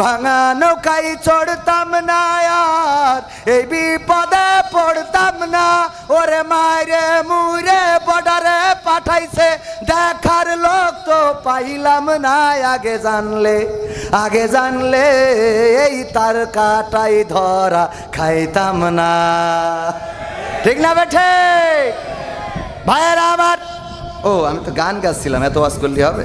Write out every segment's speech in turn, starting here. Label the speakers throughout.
Speaker 1: ভাঙা নৌকাই চড়তাম না আর, এই বিপদে পড়তাম না। ওরে মায়েরে মুরে বর্ডারে পাঠাইছে, দেখার লোক তো পাইলাম না। আগে জানলে আগে জানলে এই তার কাটাই ধরা খাইতাম না। ঠিক না বেঠে? ভাইয়েরা আমার ও, আমি তো গান গাচ্ছিলাম, এত ওয়াজ করলে হবে?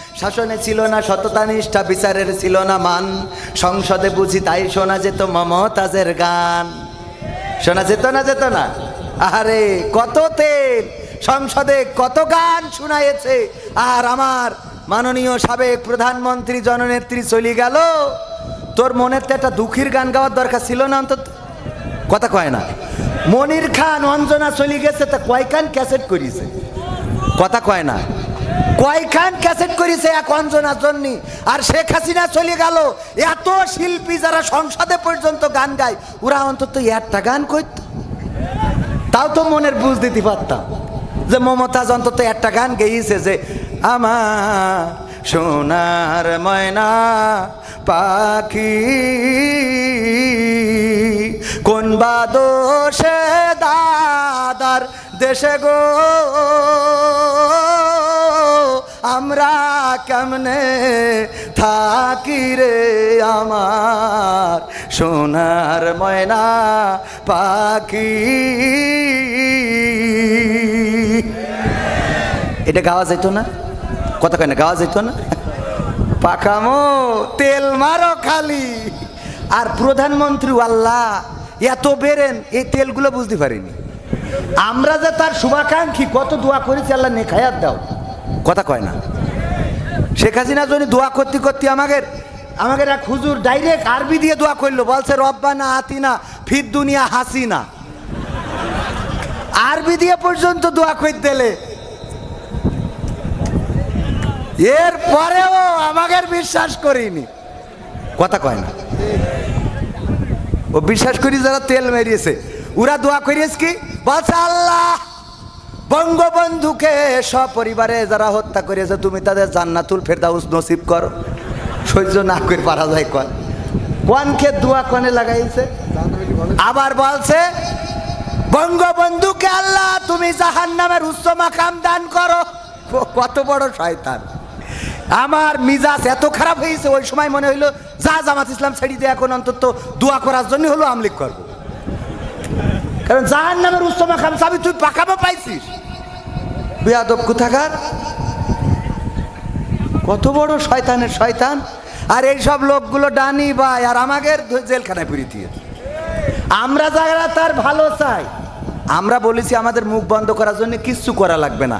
Speaker 1: শাসনে ছিল না সততা নিষ্ঠা, বিচারের ছিল না মান। সংসদে বুঝি তাই শোনা যেত মমতাজের গান। শোনা যেত না যেত না? আরে কত তেল! সংসদে কত গান শোনায়েছে আর আমার মাননীয় সাবেক প্রধানমন্ত্রী জননেত্রী চলে গেল। তোর মনের তো একটা দুঃখীর গান গাওয়ার দরকার ছিল না অন্তত? কথা কয় না। মনির খান, অঞ্জনা চলে গেছে, তা কয় কয়খান ক্যাসেট করিছে? কথা কয় না। কয়খান ক্যাসেট করিছে এক অঞ্জনার জন্য? আর শেখ হাসিনা চলে গেল। এত শিল্পী যারা সংসদে পর্যন্ত গান গায়, ওরা অন্তত একটা গান করত। তাও তো মনের বুঝ দিতে পারতাম যে মমতাজ অন্তত একটা গান গেয়েছে যে আমার সোনার ময়না পাখি, কোন বা দোষে দাদার দেশে গো? আমরা কেমনে থাকি রে আমার সোনার ময়না পাখি? এটা গাওয়া যেত না? কথা কয় না, গাওয়া যেত না? পাখামো, তেল মারো খালি। আর প্রধানমন্ত্রী, আল্লাহ, এত বেরেন, এই তেলগুলো বুঝতে পারিনি। আমরা যে তার শুভাকাঙ্ক্ষী, কত দোয়া করেছি, আল্লাহ নেখায়াত দাও। কথা কয় না। শেখ হাসিনা যদি দোয়া করতে করতে আমাদের আমাদের এক হুজুর ডাইরেক্ট আরবি দিয়ে দোয়া করল, বলছে, রব্বানা আতিনা ফির দুনিয়া হাসিনা। আরবি দিয়ে পর্যন্ত দোয়া করে দিলে এর পরেও আমাদের বিশ্বাস করিনি। কথা কয় না। ও বিশ্বাস করি যারা তেল মেরিয়েছে, ওরা দোয়া করিয়েছে কি? বলছে, আল্লাহ বঙ্গবন্ধুকে সপরিবারে যারা হত্যা করিয়েছে তুমি তাদের জান্নাতুল ফেরদাউস নসিব করো। সহ্য না করে পারা যায় কন। কনকে দোয়া কনে লাগাইছে? আবার বলছে, বঙ্গবন্ধুকে আল্লাহ তুমি জাহান নামের উচ্চ মাকাম দান করো। কত বড় শয়তান। আমার মিজাজ এত খারাপ হয়েছে, ওই সময় মনে হইল, যা জামাত ইসলাম ছেড়ে দিয়ে এখন অন্তত দোয়া করার জন্য হলো আমলিক করব। কারণ জাহান নামের উস্তমা খামসাবি তুই পাকাবে পাইছিস। বেয়াদব কোথাকার? কত বড় শয়তানের শয়তান। আর এই সব লোকগুলো ডানি বাই আর আমাকে জেলখানায় ফিরে দিয়ে আমরা যারা তার ভালো চাই, আমরা বলেছি আমাদের মুখ বন্ধ করার জন্য কিচ্ছু করা লাগবে না।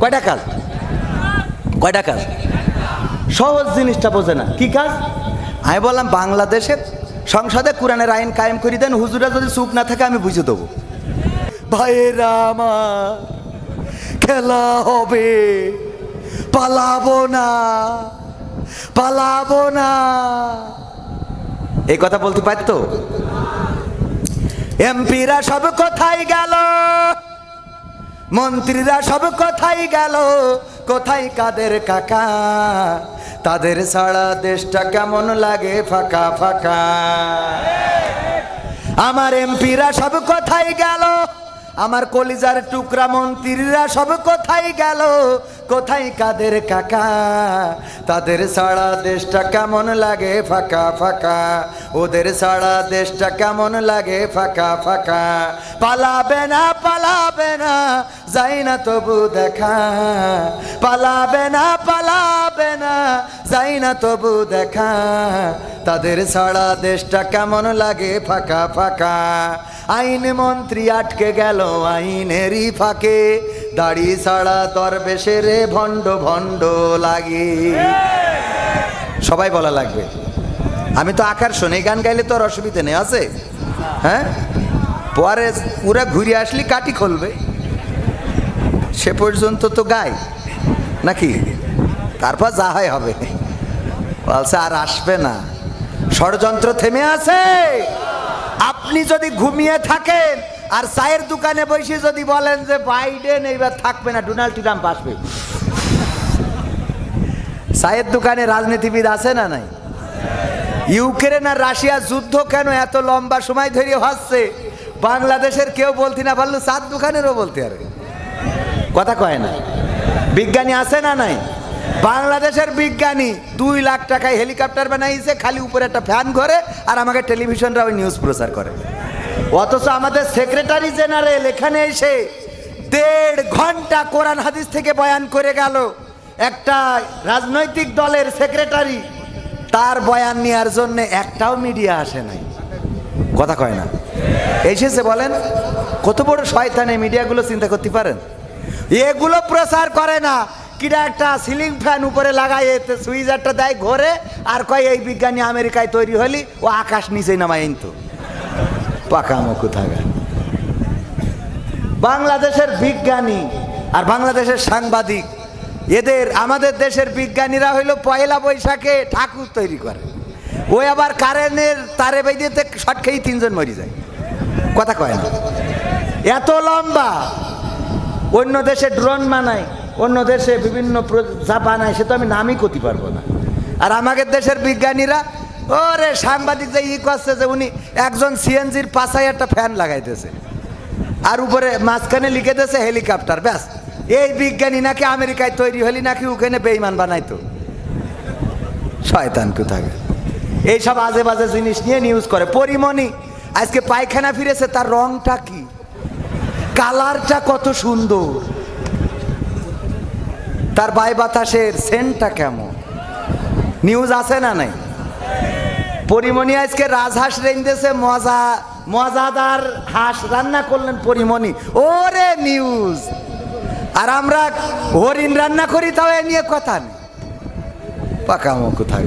Speaker 1: কয়টা কাজ? কয়টা কাজ? সহজ জিনিসটা বোঝে না। কি কাজ? আমি বললাম, বাংলাদেশে সংসদে কোরআনের আইন কায়েম করে দেন, হুজুরা যদি চুপ না থাকে, আমি বুঝে দেবো। ভাইয়েরা আমার, খেলা হবে, পালাবো না পালাবো না। এই কথা বলতে পারতো? এমপিরা সব কোথায় গেল? মন্ত্রীরা সব কোথায় গেল। কোথায় কাদের কাকা? তাদের ছাড়া দেশটা কেমন লাগে ফাঁকা ফাঁকা? আমার এমপিরা সব কোথায় গেল। আমার কলিজার টুকরা মন্ত্রীরা সব কোথায় গেল। কোথায় কাদের কাকা? তাদের ছাড়া দেশটা কেমন লাগে ফাঁকা ফাঁকা? ওদের ছাড়া দেশটা কেমন লাগে ফাঁকা ফাঁকা? পালাবে না পালাবে না, যাই না তবু দেখা। পালাবে না পালাবে না, যাই না তবু দেখা। তাদের ছাড়া দেশটা কেমন লাগে ফাঁকা ফাঁকা। আইন মন্ত্রী আটকে গেল আইনেরই ফাঁকে। দাড়ি ছাড়া দরবেশে রে ভণ্ড ভণ্ড লাগে। সবাই বলা লাগবে। আমি তো আকার শুনে, গান গাইলে তো আর অসুবিধা নেই, আছে? হ্যাঁ? পরে ওরা ঘুরে আসলি কাটি খুলবে। সে পর্যন্ত তো গায় নাকি? তারপর যা হয় হবে। বলছে, আর আসবে না। ষড়যন্ত্র থেমে আছে। আপনি যদি ঘুমিয়ে থাকেন, আর চায়ের দোকানে বসে যদি বলেন যে, বাইডেন, এইবার থাকবে না, ডোনাল্ড ট্রাম্প আসবে। চায়ের দোকানে রাজনীতিবিদ আছে না নাই? ইউক্রেন আর রাশিয়া যুদ্ধ কেন এত লম্বা সময় ধরে হচ্ছে? বাংলাদেশের কেউ বলতে না পারল চার দোকানেরও বলতে আর কথা কয় না। বিজ্ঞানী আছে না নাই? বাংলাদেশের বিজ্ঞানী দুই লাখ টাকায় হেলিকপ্টার বানাইছে, খালি উপরে একটা ফ্যান ঘরে আর আমাকে টেলিভিশনরা ওই নিউজ প্রচার করে। অথচ আমাদের সেক্রেটারি জেনারেল এখানে এসে দেড় ঘণ্টা কোরআন হাদিস থেকে বয়ান করে গেল। একটা রাজনৈতিক দলের সেক্রেটারি তার বয়ান নেওয়ার জন্য একটাও মিডিয়া আসে নাই। কথা কয় না। এসেছে বলেন, কত বড় শয়তান মিডিয়াগুলো চিন্তা করতে পারেন? এগুলো প্রচার করে না। কিরা একটা সিলিং ফ্যান উপরে লাগাই এতে সুইজারটা দেয় ঘরে আর কয়, এই বিজ্ঞানী আমেরিকায় তৈরি হলি, ও আকাশ নিচে নামায় তো। পাকা মুখ থাকে বাংলাদেশের বিজ্ঞানী আর বাংলাদেশের সাংবাদিক, এদের, আমাদের দেশের বিজ্ঞানীরা হইল পয়লা বৈশাখে ঠাকুর তৈরি করে। ওই আবার কারেন্টের তারে বেঁধেতে শট খেয়ে তিনজন মরি যায়। কথা কয় না। এত লম্বা। অন্য দেশে ড্রোন বানায়, অন্য দেশে বিভিন্ন যা বানায়, সে তো আমি নামই করতে পারব না। আর আমাদের দেশের বিজ্ঞানীরা, ওরে সাংবাদিক যে ই করছে যে উনি একজন সিএনজির পাশায় একটা ফ্যান লাগাইতেছে। আর উপরে মাঝখানে লিখে দিয়েছে হেলিকপ্টার, ব্যাস। এই বিজ্ঞানী নাকি আমেরিকায় তৈরি হলি, নাকি ওখানে বেইমান বানাইতো। শয়তান কোথাকে এইসব আজে বাজে জিনিস নিয়ে নিউজ করে। পরিমণি আজকে পায়খানা ফিরেছে, তার রংটা কি? কালারটা কত সুন্দর। তার বাই বাতাসের সেন্টটা কেমন? নিউজ আছে না নাই? পরিমণি আজকে রাজহাঁস রেঞ্জেছে মজা, মজাদার হাঁস রান্না করলেন পরিমণি। ওরে নিউজ আর আমরা হরিণ রান্না করি, তাও এ নিয়ে কথা নেই। পাকামো কোথায়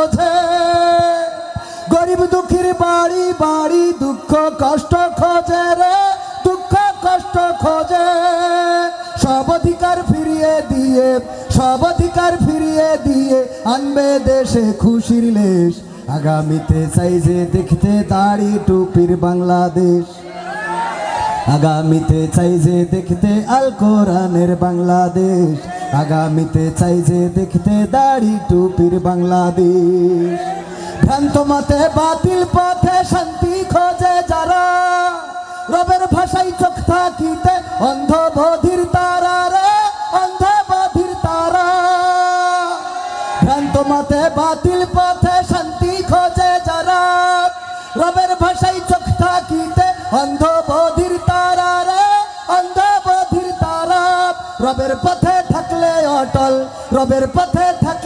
Speaker 2: বাড়ি বাড়ি দুঃখ, কষ্ট খোঁজে রে, দুঃখ, কষ্ট খোঁজে। সব অধিকার ফিরিয়ে দিয়ে, সব অধিকার ফিরিয়ে দিয়ে আনবে দেশে খুশির লেশ। আগামীতে চাই যে দেখতে দাড়ি টুপির বাংলাদেশ। আগামীতে চাই যে দেখতে আল কোরআনের বাংলাদেশ। আগামীতে চাই যে দেখতে দাড়ি টুপির বাংলাদেশ। ভ্রান্ত মতে বাতিল পথে শান্তি খোঁজে যারা। রবের ভাষায় চোখ থাকিতে অন্ধ বধির তারা রে অন্ধ বধির তারা। ভ্রান্ত মতে বাতিল পথে শান্তি খোঁজে যারা। রবের ভাষায় চোখ থাকিতে অন্ধ বধির তারা রে অন্ধ বধির তারা। রবের পথে থাকলে অটল, রবের পথে